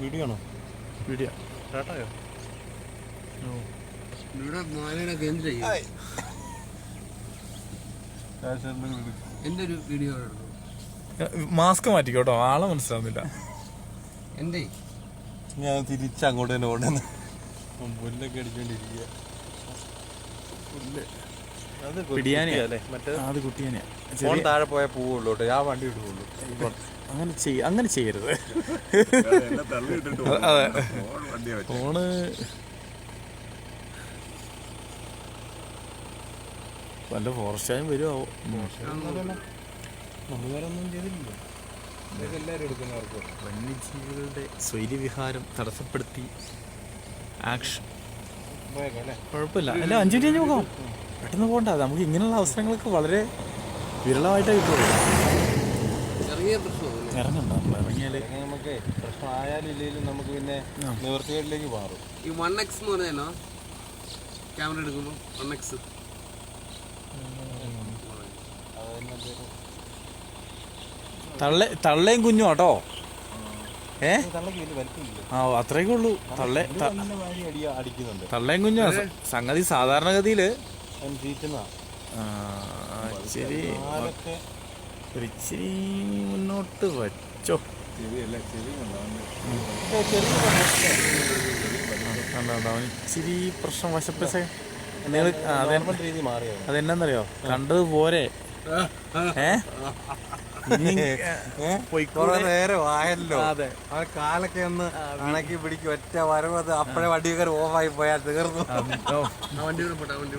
Video ആണോ? Video. കേന്ദ്ര എന്റെ ഒരു വീഡിയോ മാസ്ക് മാറ്റിക്കോട്ടോ ആളെ മനസ്സിലാവുന്നില്ല. എന്റെ ഞാൻ തിരിച്ച് അങ്ങോട്ട് തന്നെ ഓടുന്നു പുല്ലൊക്കെ അടിച്ചോണ്ടിരിക്കുക അത് കുട്ടിയാനെയാണ് താഴെ പോയാൽ പോവുള്ളൂ ആ വണ്ടി ഇടുള്ളൂ. അങ്ങനെ ചെയ്യ അങ്ങനെ ചെയ്യരുത്. അതെ ഫോണ് വല്ല ഫോറസ്റ്റായും വരുമോ വന്യജീവികളുടെ സ്വൈര്യവിഹാരം തടസ്സപ്പെടുത്തി ആക്ഷൻ. കുഴപ്പമില്ല. അല്ല അഞ്ചു രൂപ കഴിഞ്ഞ് പോകാം. പെട്ടെന്ന് പോകണ്ട. നമുക്ക് ഇങ്ങനെയുള്ള അവസരങ്ങളൊക്കെ വളരെ വിരളമായിട്ടേ കിട്ടുള്ളൂ. ചെറിയ പ്രശ്നമല്ലേ ഇറങ്ങണ്ട നമ്മൾ ഇറങ്ങിയാൽ. നമുക്ക് പ്രശ്നമായാലും ഇല്ലെങ്കിലും നമുക്ക് പിന്നെ നിവൃത്തികളിലേക്ക് മാറും. ഈ വൺ എക്സ് എന്ന് പറഞ്ഞാലോ? ക്യാമറ എടുക്കുമ്പോൾ വൺ എക്സ്. തള്ള തള്ളയും കുഞ്ഞു കേട്ടോ ഏ? ആ അത്രയൊക്കെ ഉള്ളൂ തള്ളേ ത- നല്ല വാരി അടി അടിക്കുന്നുണ്ട്. തള്ളയും കുഞ്ഞു സംഗതി ആ, ഇച്ചിരി കാലൊക്കെ ഒരു ഇച്ചിരി മുന്നോട്ട് വച്ചോ. അവൻ ഇച്ചിരി പ്രശ്നം വശപ്പിച്ചേ അതെന്നറിയോ കണ്ടത് പോരെ? കുറെ അതെ. ആ കാലൊക്കെ ഒന്ന് അണക്കി പിടിക്കും ഒറ്റ വരവ് അത് അപ്പഴേ വണ്ടിക്കാർ ഓഫായി പോയാൽ തീർന്നു. വണ്ടി പോട്ടെ വണ്ടി